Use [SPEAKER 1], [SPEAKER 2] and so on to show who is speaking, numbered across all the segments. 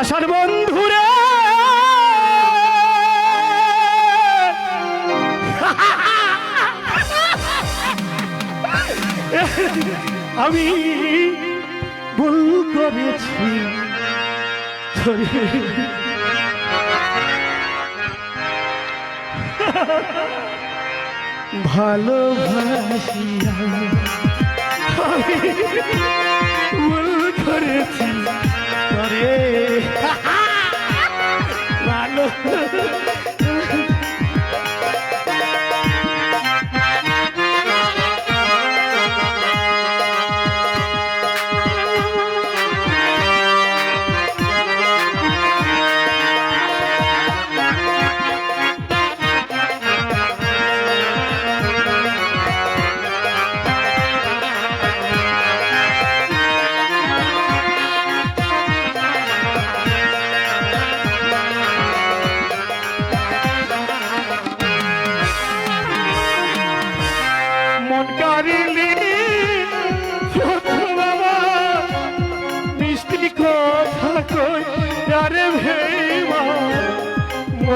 [SPEAKER 1] পাশার বন্ধুরে। আমি ভুল করেছি। তোরে ভালোবাসিয়া আমি ভুল করেছি।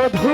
[SPEAKER 1] মধুমাখা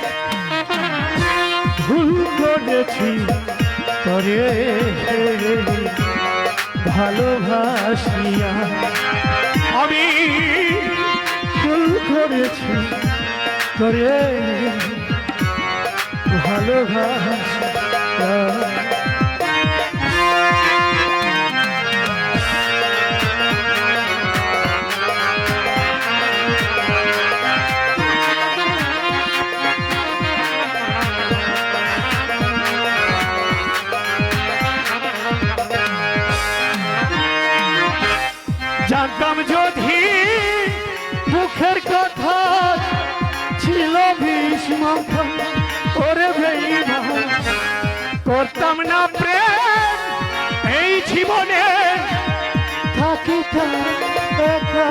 [SPEAKER 1] করেছি তরে। ভালোবাসিয়া আমি ভুল করেছি তরে। ভালোবাসিয়া ওরে করতাম না প্রেম এই জীবনে। থাকিতাম একা।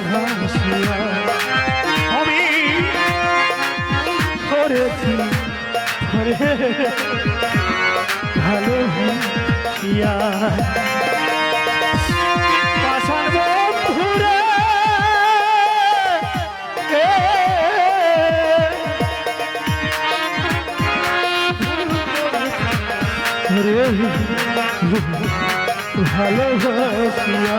[SPEAKER 1] ভালোবাসিয়া আমি করেছি। এ, রে ভালোবাসিয়া।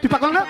[SPEAKER 2] তুই পাগল না?